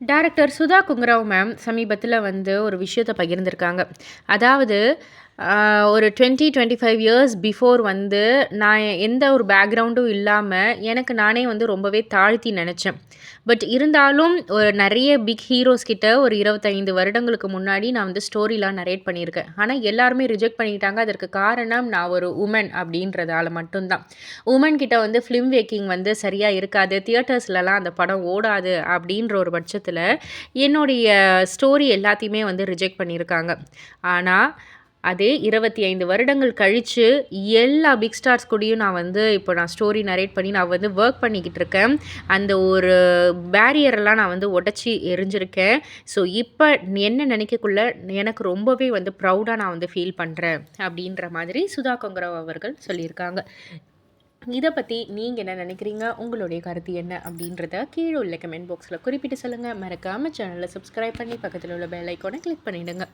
Director Sudha குங்கராவ் ma'am சமீபத்தில் வந்து ஒரு விஷயத்த பகிர்ந்திருக்காங்க. அதாவது ஒரு twenty twenty five years before வந்து நான் எந்த ஒரு பேக்ரவுண்டும் இல்லாமல் எனக்கு நானே வந்து ரொம்பவே தாழ்த்தி நினச்சேன். பட் இருந்தாலும் ஒரு நிறைய பிக் ஹீரோஸ் கிட்ட ஒரு இருபத்தைந்து வருடங்களுக்கு முன்னாடி நான் வந்து ஸ்டோரிலாம் நரேட் பண்ணியிருக்கேன். ஆனால் எல்லாருமே ரிஜெக்ட் பண்ணிட்டாங்க. அதற்கு காரணம் நான் ஒரு உமன் அப்படின்றதால மட்டும்தான். உமன் கிட்ட வந்து ஃபிலிம் மேக்கிங் வந்து சரியாக இருக்காது. தியேட்டர்ஸ்லலாம் அந்த படம் ஓடாது அப்படின்ற ஒரு பட்சத்தில் என்னுடைய ஸ்டோரி எல்லாத்தையுமே வந்து ரிஜெக்ட் பண்ணியிருக்காங்க. ஆனால் அதே இருபத்தி ஐந்து வருடங்கள் கழித்து எல்லா பிக் ஸ்டார்ஸ் கூடயும் நான் வந்து இப்போ நான் ஸ்டோரி நரேட் பண்ணி நான் வந்து ஒர்க் பண்ணிக்கிட்டு இருக்கேன். அந்த ஒரு பேரியரெல்லாம் நான் வந்து உடச்சி எரிஞ்சிருக்கேன். ஸோ இப்போ என்ன நினைக்கக்குள்ள எனக்கு ரொம்பவே வந்து ப்ரௌடாக நான் வந்து ஃபீல் பண்ணுறேன் அப்படின்ற மாதிரி சுதா கொங்கராவ் அவர்கள் சொல்லியிருக்காங்க. இதை பற்றி நீங்கள் என்ன நினைக்கிறீங்க? உங்களுடைய கருத்து என்ன? அப்படின்றத கீழே உள்ள கமெண்ட் பாக்ஸில் குறிப்பிட்டு சொல்லுங்கள் மறக்காமல் சேனலை சப்ஸ்கிரைப் பண்ணி பக்கத்தில் உள்ள பெல் ஐக்கோனை கிளிக் பண்ணிவிடுங்க